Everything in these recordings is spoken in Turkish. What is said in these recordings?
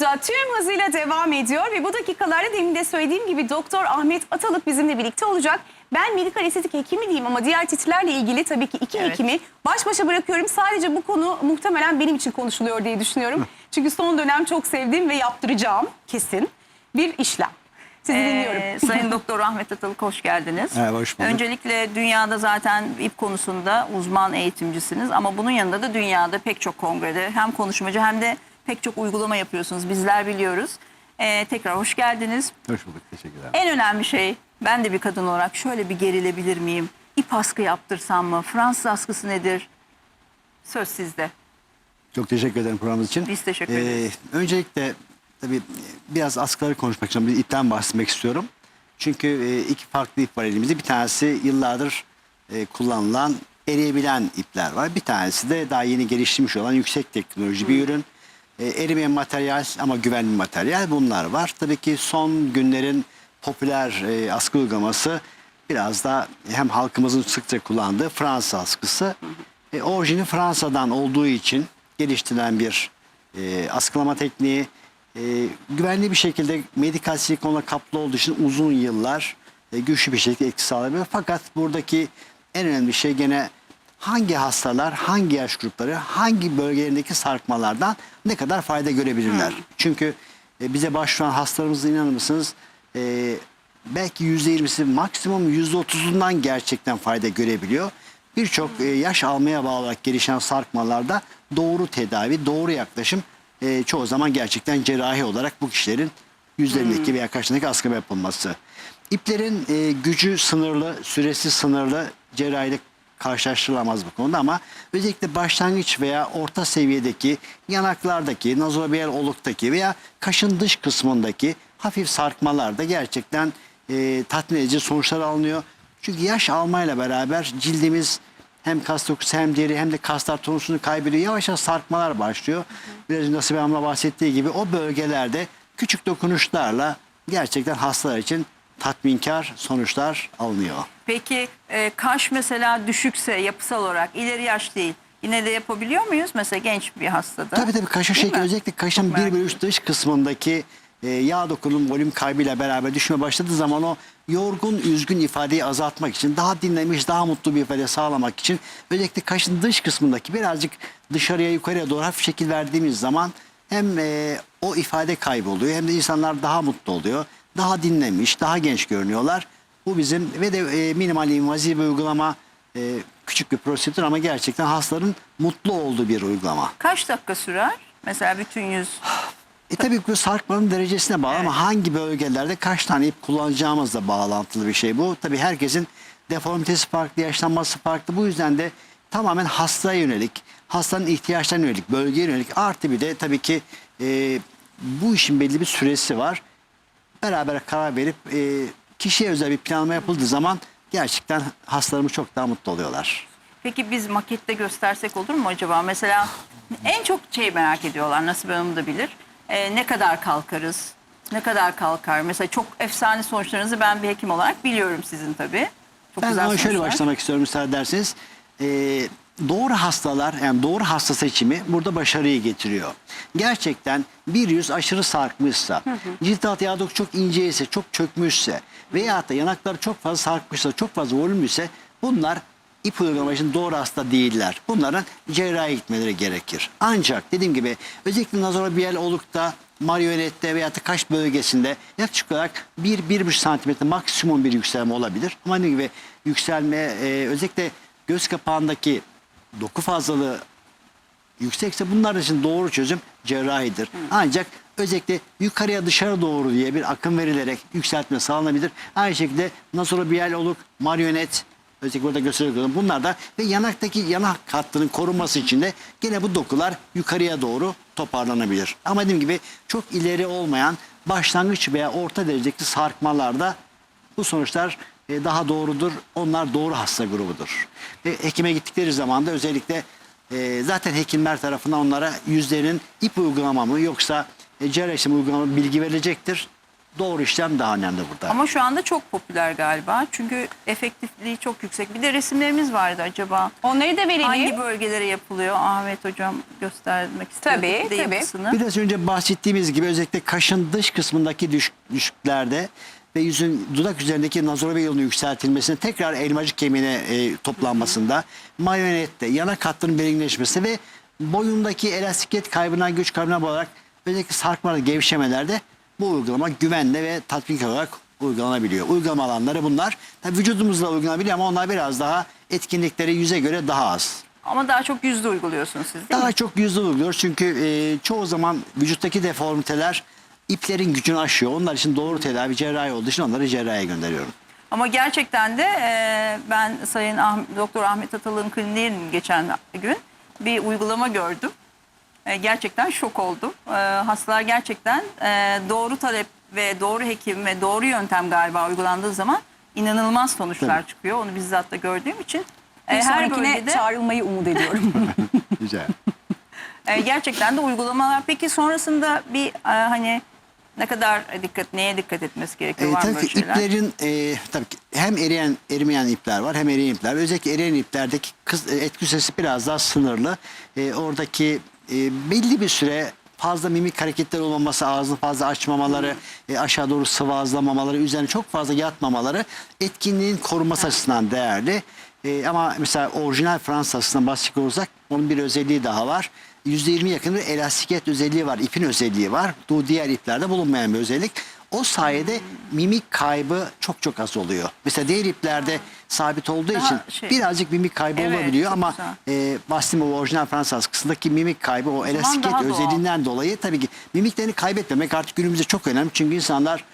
burada tüm hızıyla devam ediyor ve bu dakikalarda demin de söylediğim gibi Doktor Ahmet Atalık bizimle birlikte olacak. Ben medikal estetik hekimi diyeyim ama diğer titrilerle ilgili tabii ki iki Evet. hekimi baş başa bırakıyorum. Sadece bu konu muhtemelen benim için konuşuluyor diye düşünüyorum. Çünkü son dönem çok sevdiğim ve yaptıracağım kesin bir işlem. Sizi Ee, dinliyorum. Sayın Doktor Ahmet Atalık hoş geldiniz. Evet, hoş bulduk. Öncelikle dünyada zaten ip konusunda uzman eğitimcisiniz ama bunun yanında da dünyada pek çok kongrede hem konuşmacı hem de pek çok uygulama yapıyorsunuz. Bizler biliyoruz. Ee, tekrar hoş geldiniz. Hoş bulduk. Teşekkür ederim. En önemli şey ben de bir kadın olarak şöyle bir gerilebilir miyim? İp askı yaptırsam mı? Fransız askısı nedir? Söz sizde. Çok teşekkür ederim programımız için. Biz teşekkür ederiz. Öncelikle tabii biraz askıları konuşmak istiyorum. Bir ipten bahsetmek istiyorum. Çünkü e, iki farklı ip var elimizde. Bir tanesi yıllardır e, kullanılan eriyebilen ipler var. Bir tanesi de daha yeni geliştirmiş olan yüksek teknoloji bir ürün. E, erimeyen materyal ama güvenli materyal bunlar var. Tabii ki son günlerin popüler e, askı uygulaması biraz da hem halkımızın sıkça kullandığı Fransız askısı. E, orijini Fransa'dan olduğu için geliştirilen bir e, askılama tekniği. E, güvenli bir şekilde medikal silikonla kaplı olduğu için uzun yıllar e, güçlü bir şekilde etki sağlayabiliyor. Fakat buradaki en önemli şey gene hangi hastalar, hangi yaş grupları, hangi bölgelerindeki sarkmalardan ne kadar fayda görebilirler. Çünkü e, bize başvuran hastalarımızın inanır mısınız e, belki %20'si maksimum %30'undan gerçekten fayda görebiliyor. Birçok e, yaş almaya bağlı olarak gelişen sarkmalarda doğru tedavi, doğru yaklaşım e, çoğu zaman gerçekten cerrahi olarak bu kişilerin yüzlerindeki veya kaşındaki askı yapılması. İplerin e, gücü sınırlı, süresi sınırlı cerrahiyle karşılaştırılamaz bu konuda ama özellikle başlangıç veya orta seviyedeki yanaklardaki, nazobiyal oluktaki veya kaşın dış kısmındaki hafif sarkmalarda gerçekten e, tatmin edici sonuçlar alınıyor. Çünkü yaş almayla beraber cildimiz hem kas dokusu hem deri hem de kaslar tonusunu kaybediyor. Yavaş yavaş sarkmalar başlıyor. Biraz Nasibe Hanım'la bahsettiği gibi o bölgelerde küçük dokunuşlarla gerçekten hastalar için tatminkar sonuçlar alınıyor. Peki e, kaş mesela düşükse yapısal olarak ileri yaş değil. Yine de yapabiliyor muyuz? Mesela genç bir hastada. Tabii tabii kaşın Değil şekli mi? özellikle kaşın Çok merak 1 bölü 3 dış kısmındaki e, yağ dokunun volüm kaybıyla beraber düşme başladığı zaman o yorgun, üzgün ifadeyi azaltmak için, daha dinlemiş, daha mutlu bir ifade sağlamak için özellikle kaşın dış kısmındaki birazcık dışarıya yukarıya doğru hafif şekil verdiğimiz zaman hem e, o ifade kayboluyor hem de insanlar daha mutlu oluyor. Daha dinlemiş, daha genç görünüyorlar. Bu bizim ve de e, minimal invaziv bir uygulama e, küçük bir prosedür ama gerçekten hastaların mutlu olduğu bir uygulama. Kaç dakika sürer? Mesela bütün yüz. E tabii bu sarkmanın derecesine bağlı Evet. ama hangi bölgelerde kaç tane ip kullanacağımızla bağlantılı bir şey bu. Tabii herkesin deformitesi farklı, yaşlanması farklı. Bu yüzden de tamamen hastaya yönelik, hastanın ihtiyaçlarına yönelik, bölgeye yönelik artı bir de tabii ki e, bu işin belli bir süresi var. Beraber karar verip e, kişiye özel bir planlama yapıldığı zaman gerçekten hastalarımız çok daha mutlu oluyorlar. Peki biz makette göstersek olur mu acaba? Mesela en çok şey merak ediyorlar. Nasıl Hanım da bilir. E, ne kadar kalkarız? Ne kadar kalkar? Mesela çok efsane sonuçlarınızı ben bir hekim olarak biliyorum sizin tabii. Çok Ben güzel ama şöyle sonuçlar. başlamak istiyorum müsaade ederseniz. Ee, doğru hastalar yani doğru hasta seçimi burada başarıyı getiriyor. Gerçekten bir yüz aşırı sarkmışsa, cilt altı yağ çok inceyse, çok çökmüşse veya da yanakları çok fazla sarkmışsa, çok fazla volümlüyse bunlar için doğru hasta değiller. Bunların cerrahi gitmeleri gerekir. Ancak dediğim gibi özellikle nazorabiyal olukta marionette veya da kaş bölgesinde yaklaşık olarak 1-1,5 santimetre maksimum bir yükselme olabilir. Ama dediğim gibi yükselme e, özellikle göz kapağındaki doku fazlalığı yüksekse bunlar için doğru çözüm cerrahidir. Ancak özellikle yukarıya dışarı doğru diye bir akım verilerek yükseltme sağlanabilir. Aynı şekilde nazorabiyal oluk, marionet özellikle burada gösteriyorum. Bunlar da ve yanaktaki yanak hattının korunması için de gene bu dokular yukarıya doğru toparlanabilir. Ama dediğim gibi çok ileri olmayan başlangıç veya orta derecedeki sarkmalarda bu sonuçlar e, daha doğrudur. Onlar doğru hasta grubudur. Ve hekime gittikleri zaman da özellikle e, zaten hekimler tarafından onlara yüzlerinin ip uygulama mı yoksa e, cerrahi uygulama bilgi verilecektir. doğru işlem daha önemli burada. Ama şu anda çok popüler galiba. Çünkü efektifliği çok yüksek. Bir de resimlerimiz vardı acaba. Onları da verelim. Hangi bölgelere yapılıyor? Ahmet hocam göstermek istiyor. Tabii, Bir de tabii. yapısını. Biraz önce bahsettiğimiz gibi özellikle kaşın dış kısmındaki düş, düşüklerde ve yüzün dudak üzerindeki nazorobe yolunu yükseltilmesinde tekrar elmacık kemiğine e, toplanmasında, mayonette, yanak hattının belirginleşmesi ve boyundaki elastikiyet kaybına, güç kaybına bağlı özellikle sarkmalı gevşemelerde bu uygulama güvenle ve tatbik olarak uygulanabiliyor. Uygulama alanları bunlar. Tabii vücudumuzda uygulanabiliyor ama onlar biraz daha etkinlikleri yüze göre daha az. Ama daha çok yüzde uyguluyorsunuz siz değil Daha mi? çok yüzde uyguluyoruz çünkü e, çoğu zaman vücuttaki deformiteler iplerin gücünü aşıyor. Onlar için doğru tedavi cerrahi olduğu için onları cerrahiye gönderiyorum. Ama gerçekten de e, ben Sayın Ah- Doktor Ahmet Atalı'nın kliniğinin geçen gün bir uygulama gördüm. E, gerçekten şok oldum. E, hastalar gerçekten e, doğru talep ve doğru hekim ve doğru yöntem galiba uygulandığı zaman inanılmaz sonuçlar Tabii. çıkıyor. Onu bizzat da gördüğüm için. Bir e, her bölgede çağrılmayı umut ediyorum. Güzel. e, gerçekten de uygulamalar. Peki sonrasında bir e, hani ne kadar dikkat neye dikkat etmesi gerekiyor? E, Var tabii ki iplerin e, tabii ki hem eriyen erimeyen ipler var hem eriyen ipler. Özellikle eriyen iplerdeki kız, e, etki süresi biraz daha sınırlı. E, oradaki e, belli bir süre fazla mimik hareketler olmaması, ağzını fazla açmamaları, e, aşağı doğru sıvazlamamaları, üzerine çok fazla yatmamaları etkinliğin korunması açısından değerli. E, ama mesela orijinal Fransız hastasından bahsedecek olursak onun bir özelliği daha var. %20 yakın bir elastikiyet özelliği var, ipin özelliği var. Bu diğer iplerde bulunmayan bir özellik. O sayede mimik kaybı çok çok az oluyor. Mesela diğer iplerde sabit olduğu Daha için şey- birazcık mimik kaybı Evet, olabiliyor çok ama e, bahsettiğim o orijinal Fransız askısındaki mimik kaybı o, elastikiyet daha doğal. özelliğinden dolayı tabii ki mimiklerini kaybetmemek artık günümüzde çok önemli. Çünkü insanlar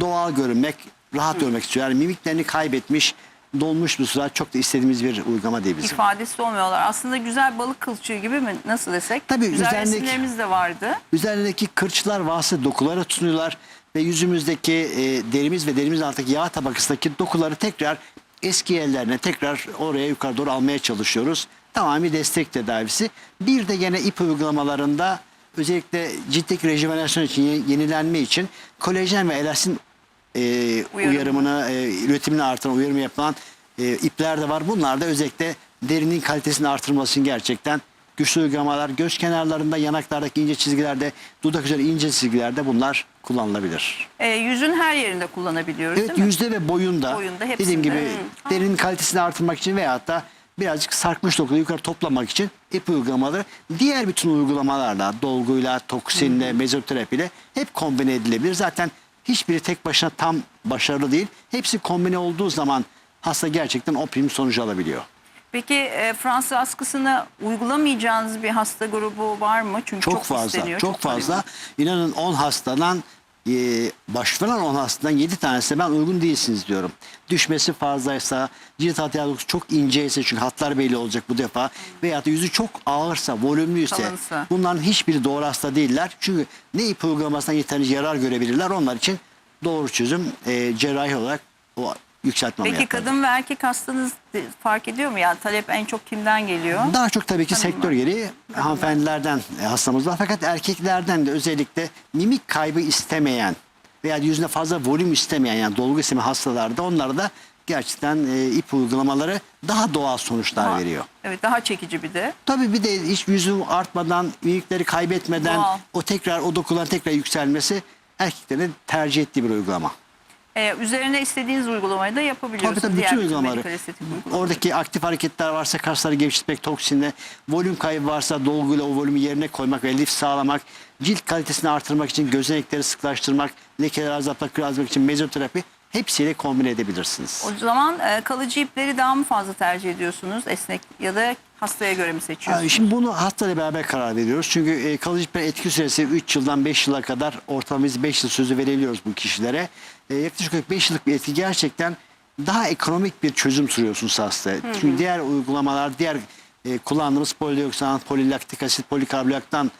doğal görünmek, rahat görmek istiyor. Yani mimiklerini kaybetmiş, dolmuş bir surat çok da istediğimiz bir uygulama değil bizim. ifadesi olmuyorlar. Aslında güzel balık kılçığı gibi mi? Nasıl desek? Tabii, güzel üzerindeki- resimlerimiz de vardı. Üzerindeki kırçlar vasıta dokulara tutunuyorlar ve yüzümüzdeki e, derimiz ve derimizin altındaki yağ tabakasındaki dokuları tekrar eski yerlerine tekrar oraya yukarı doğru almaya çalışıyoruz. Tamamı destek tedavisi. Bir de gene ip uygulamalarında özellikle ciltteki rejuvenasyon için ye- yenilenme için kolajen ve elastin e, Uyarımı. uyarımını, e, üretimini artıran, uyarımı yapılan e, ipler de var. Bunlar da özellikle derinin kalitesini artırması için gerçekten güçlü uygulamalar. Göz kenarlarında, yanaklardaki ince çizgilerde, dudak üzeri ince çizgilerde bunlar kullanılabilir. Ee, yüzün her yerinde kullanabiliyoruz Evet değil mi? yüzde ve boyunda, Boyunda, dediğim gibi Hı. derinin kalitesini artırmak için veyahut da birazcık sarkmış dokuyu yukarı toplamak için ip uygulamaları diğer bütün uygulamalarla, dolguyla, toksinle, mezoterapiyle hep kombine edilebilir. Zaten hiçbiri tek başına tam başarılı değil. Hepsi kombine olduğu zaman hasta gerçekten optimum sonucu alabiliyor. Peki e, Fransız askısını uygulamayacağınız bir hasta grubu var mı? Çünkü çok, Çok, fazla, isteniyor, çok, talep fazla. var. İnanın 10 hastadan e, başvuran 10 hastadan 7 tanesi ben uygun değilsiniz diyorum. Düşmesi fazlaysa, cilt hatı dokusu çok inceyse çünkü hatlar belli olacak bu defa veya da yüzü çok ağırsa, volümlüyse Kalınsa. bunların hiçbiri doğru hasta değiller. Çünkü ne ip uygulamasından yeterince yarar görebilirler. Onlar için doğru çözüm e, cerrahi olarak o yükseltme Peki ameliyatları. kadın ve erkek hastanız fark ediyor mu? Yani talep en çok kimden geliyor? Daha çok tabii ki Hanımlar. sektör gereği hanımefendilerden e, hastamız var. Fakat erkeklerden de özellikle mimik kaybı istemeyen veya yüzünde fazla volüm istemeyen yani dolgu istemeyen hastalarda onlarda da gerçekten e, ip uygulamaları daha doğal sonuçlar Daha- veriyor. Evet daha çekici bir de. Tabii bir de hiç yüzü artmadan, mimikleri kaybetmeden Doğal. o tekrar o dokuların tekrar yükselmesi erkeklerin tercih ettiği bir uygulama. Ee, üzerine istediğiniz uygulamayı da yapabiliyorsunuz. Tabii tabii bütün uygulamaları. Oradaki aktif hareketler varsa kasları gevşetmek, toksinle, volüm kaybı varsa dolguyla o volümü yerine koymak ve lif sağlamak, cilt kalitesini artırmak için gözenekleri sıklaştırmak, lekeleri azaltmak, azaltmak için mezoterapi hepsiyle kombine edebilirsiniz. O zaman e, kalıcı ipleri daha mı fazla tercih ediyorsunuz? Esnek ya da hastaya göre mi Ee, seçiyorsunuz? Şimdi bunu hastayla beraber karar veriyoruz. Çünkü e, kalıcı ipler etki süresi 3 yıldan 5 yıla kadar ortalama biz 5 yıl sözü verebiliyoruz bu kişilere. E, yaklaşık olarak 5 yıllık bir etki gerçekten daha ekonomik bir çözüm sunuyorsunuz hastaya. Çünkü diğer uygulamalar, diğer e, kullandığımız polidioksan, polilaktik asit, polikarbonattan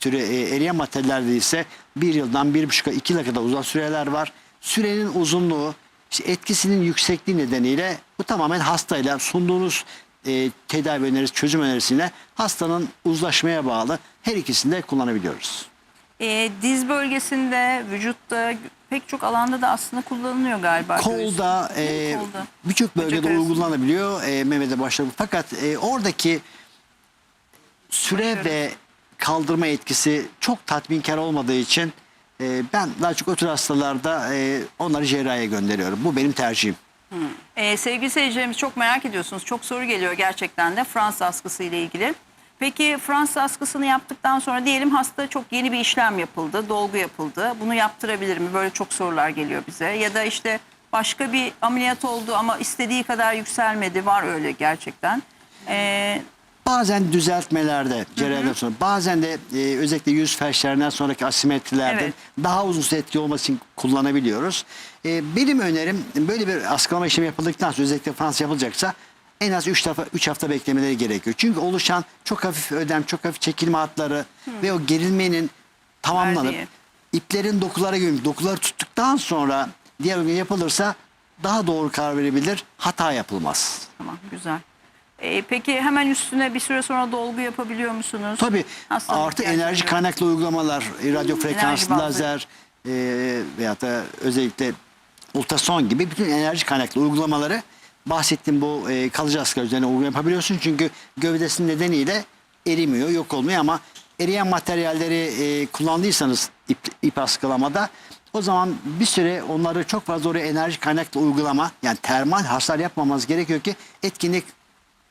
türü e, eriyen maddelerde ise 1 yıldan 1,5 2 yıla kadar uzun süreler var. Sürenin uzunluğu, işte etkisinin yüksekliği nedeniyle bu tamamen hastayla sunduğunuz e, tedavi önerisi, çözüm önerisiyle hastanın uzlaşmaya bağlı her ikisini de kullanabiliyoruz. E, diz bölgesinde, vücutta pek çok alanda da aslında kullanılıyor galiba. Kolda, e, Kolda. birçok bölgede arasında. uygulanabiliyor e, Mehmet'e başladı. Fakat e, oradaki süre Başarı. ve kaldırma etkisi çok tatminkar olmadığı için e, ben daha çok o tür hastalarda e, onları cerrahiye gönderiyorum. Bu benim tercihim. Ee, sevgili seyircilerimiz çok merak ediyorsunuz. Çok soru geliyor gerçekten de Fransız askısı ile ilgili. Peki Fransız askısını yaptıktan sonra diyelim hasta çok yeni bir işlem yapıldı, dolgu yapıldı. Bunu yaptırabilir mi? Böyle çok sorular geliyor bize. Ya da işte başka bir ameliyat oldu ama istediği kadar yükselmedi. Var öyle gerçekten. Ee, Bazen düzeltmelerde cerrahiden sonra bazen de e, özellikle yüz felçlerinden sonraki asimetrilerde Evet. daha uzun süre etki olması için kullanabiliyoruz. E, benim önerim böyle bir askılama işlemi yapıldıktan sonra özellikle Fransız yapılacaksa en az 3 hafta, üç hafta beklemeleri gerekiyor. Çünkü oluşan çok hafif ödem, çok hafif çekilme hatları ve o gerilmenin tamamlanıp Verdiği. iplerin dokulara gömülüp dokuları tuttuktan sonra diğer uygun yapılırsa daha doğru karar verebilir, hata yapılmaz. tamam güzel. Ee, peki hemen üstüne bir süre sonra dolgu yapabiliyor musunuz? Tabii artı enerji kaynaklı uygulamalar, e, radyo frekanslı bazlı. lazer e, veyahut da özellikle ultrason gibi bütün enerji kaynaklı uygulamaları bahsettiğim bu e, kalıcı askar üzerine uygulama yapabiliyorsun. Çünkü gövdesinin nedeniyle erimiyor, yok olmuyor ama eriyen materyalleri e, kullandıysanız ip, ip askılamada o zaman bir süre onları çok fazla oraya enerji kaynaklı uygulama yani termal hasar yapmamanız gerekiyor ki etkinlik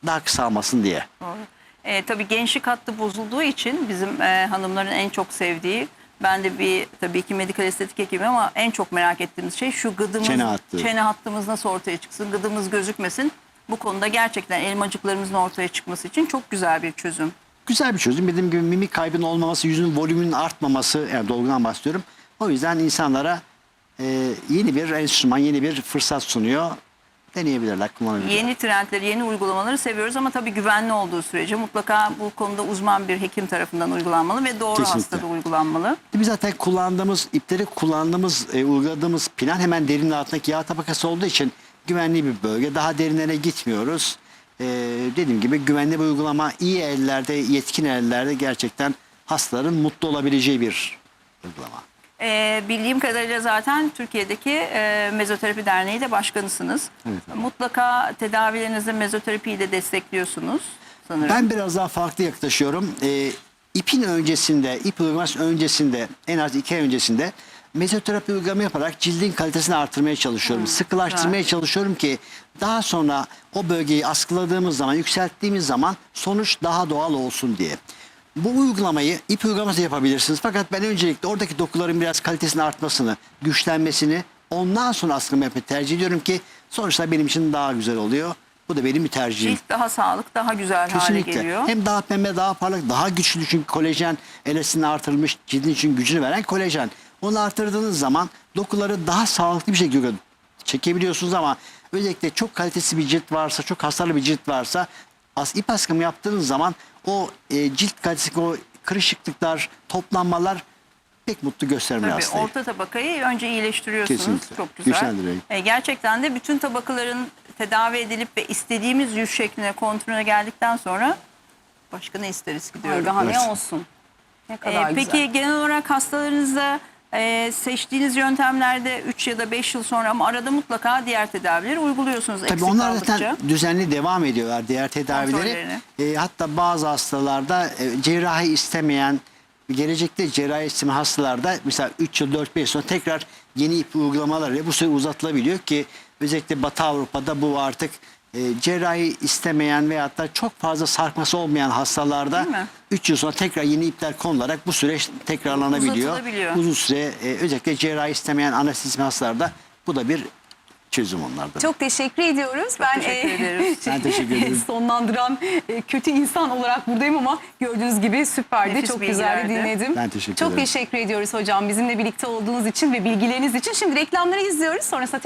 daha kısalmasın diye. Doğru. E, tabii gençlik hattı bozulduğu için bizim e, hanımların en çok sevdiği ben de bir tabii ki medikal estetik hekimim ama en çok merak ettiğimiz şey şu gıdımız, Çene hattı. çene hattımız nasıl ortaya çıksın, gıdımız gözükmesin. Bu konuda gerçekten elmacıklarımızın ortaya çıkması için çok güzel bir çözüm. Güzel bir çözüm. Dediğim gibi mimik kaybının olmaması, yüzün volümünün artmaması, yani dolgudan bahsediyorum. O yüzden insanlara e, yeni bir enstrüman, yeni bir fırsat sunuyor. Deneyebilirler, kullanabilirler. Yeni trendleri, yeni uygulamaları seviyoruz ama tabii güvenli olduğu sürece mutlaka bu konuda uzman bir hekim tarafından uygulanmalı ve doğru Kesinlikle. hastada uygulanmalı. Biz zaten kullandığımız, ipleri kullandığımız, e, uyguladığımız plan hemen derinin altındaki yağ tabakası olduğu için güvenli bir bölge. Daha derinlere gitmiyoruz. E, dediğim gibi güvenli bir uygulama iyi ellerde, yetkin ellerde gerçekten hastaların mutlu olabileceği bir uygulama. Ee, bildiğim kadarıyla zaten Türkiye'deki e, Mezoterapi Derneği de başkanısınız. Evet. Mutlaka tedavilerinizde mezoterapiyi de destekliyorsunuz sanırım. Ben biraz daha farklı yaklaşıyorum. Ee, ipin öncesinde, ip uygulaması öncesinde, en az iki ay öncesinde mezoterapi uygulama yaparak cildin kalitesini artırmaya çalışıyorum. Sıkılaştırmaya çalışıyorum ki daha sonra o bölgeyi askıladığımız zaman, yükselttiğimiz zaman sonuç daha doğal olsun diye. Bu uygulamayı ip uygulaması yapabilirsiniz. Fakat ben öncelikle oradaki dokuların biraz kalitesini artmasını, güçlenmesini ondan sonra askılama yapmayı tercih ediyorum ki sonuçlar benim için daha güzel oluyor. Bu da benim bir tercihim. Cilt daha sağlık, daha güzel Kesinlikle. hale geliyor. Hem daha pembe, daha parlak, daha güçlü çünkü kolajen elesini artırılmış cildin için gücünü veren kolajen. Onu artırdığınız zaman dokuları daha sağlıklı bir şekilde çekebiliyorsunuz ama özellikle çok kalitesi bir cilt varsa, çok hasarlı bir cilt varsa as, ip askımı yaptığınız zaman o e, cilt kalitesi, o kırışıklıklar, toplanmalar pek mutlu göstermiyor Tabii hastayı. orta tabakayı önce iyileştiriyorsunuz. Kesinlikle. Çok güzel. E, gerçekten de bütün tabakaların tedavi edilip ve istediğimiz yüz şekline, kontrole geldikten sonra başka ne isteriz ki diyorum. daha Evet. ne olsun. Ne Ee, kadar güzel. peki genel olarak hastalarınızda e, seçtiğiniz yöntemlerde 3 ya da 5 yıl sonra ama arada mutlaka diğer tedavileri uyguluyorsunuz. Tabii onlar kaldıkça. zaten düzenli devam ediyorlar diğer tedavileri. E, hatta bazı hastalarda e, cerrahi istemeyen, gelecekte cerrahi istemeyen hastalarda mesela 3 yıl 4-5 yıl sonra tekrar yeni ip uygulamalarla bu süre uzatılabiliyor ki özellikle Batı Avrupa'da bu artık e, cerrahi istemeyen veyahut da çok fazla sarkması olmayan hastalarda Değil mi? 3 yıl sonra tekrar yeni ipler konularak bu süreç tekrarlanabiliyor. Uzatılabiliyor. Uzun süre e, özellikle cerrahi istemeyen anestezi hastalarda bu da bir çözüm onlarda. Çok teşekkür ediyoruz. ben teşekkür ederiz. Ben teşekkür ederim. sonlandıran e, kötü insan olarak buradayım ama gördüğünüz gibi süperdi. Nefis Çok güzeldi bilgilerdi. dinledim. Ben teşekkür Çok ederim. teşekkür ediyoruz hocam bizimle birlikte olduğunuz için ve bilgileriniz için. Şimdi reklamları izliyoruz. Sonrasında